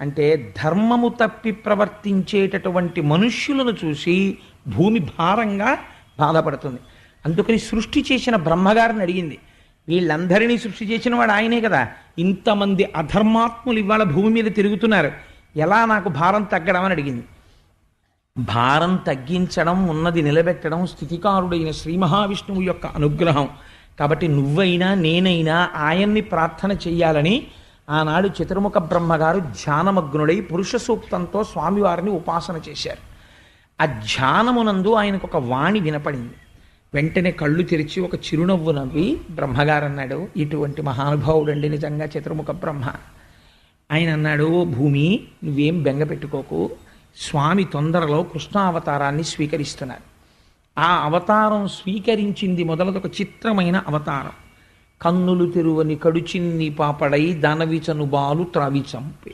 అంటే ధర్మము తప్పి ప్రవర్తించేటటువంటి మనుష్యులను చూసి భూమి భారంగా బాధపడుతుంది. అందుకని సృష్టి చేసిన బ్రహ్మగారిని అడిగింది. వీళ్ళందరినీ సృష్టి చేసిన వాడు ఆయనే కదా. ఇంతమంది అధర్మాత్ములు ఇవాళ భూమి మీద తిరుగుతున్నారు. ఎలా నాకు భారం తగ్గడం అని అడిగింది. భారం తగ్గించడం ఉన్నది నిలబెట్టడం స్థితికారుడైన శ్రీ మహావిష్ణువు యొక్క అనుగ్రహం. కాబట్టి నువ్వైనా నేనైనా ఆయన్ని ప్రార్థన చెయ్యాలని ఆనాడు చతుర్ముఖ బ్రహ్మగారు ధ్యానమగ్నుడై పురుష సూక్తంతో స్వామివారిని ఉపాసన చేశారు. ఆ ధ్యానమునందు ఆయనకు ఒక వాణి వినపడింది. వెంటనే కళ్ళు తెరిచి ఒక చిరునవ్వు నవ్వి బ్రహ్మగారు అన్నాడు ఇటువంటి మహానుభావుడండి నిజంగా చతుర్ముఖ బ్రహ్మ. ఆయన అన్నాడు "ఓ భూమి నువ్వేం బెంగ పెట్టుకోకు. స్వామి తొందరలో కృష్ణావతారాన్ని స్వీకరిస్తున్నారు. ఆ అవతారం స్వీకరించింది మొదలదొక చిత్రమైన అవతారం. కన్నులు తెరువని కడుచిన్ని పాపడై దానవిచను బాలు త్రావి చంపే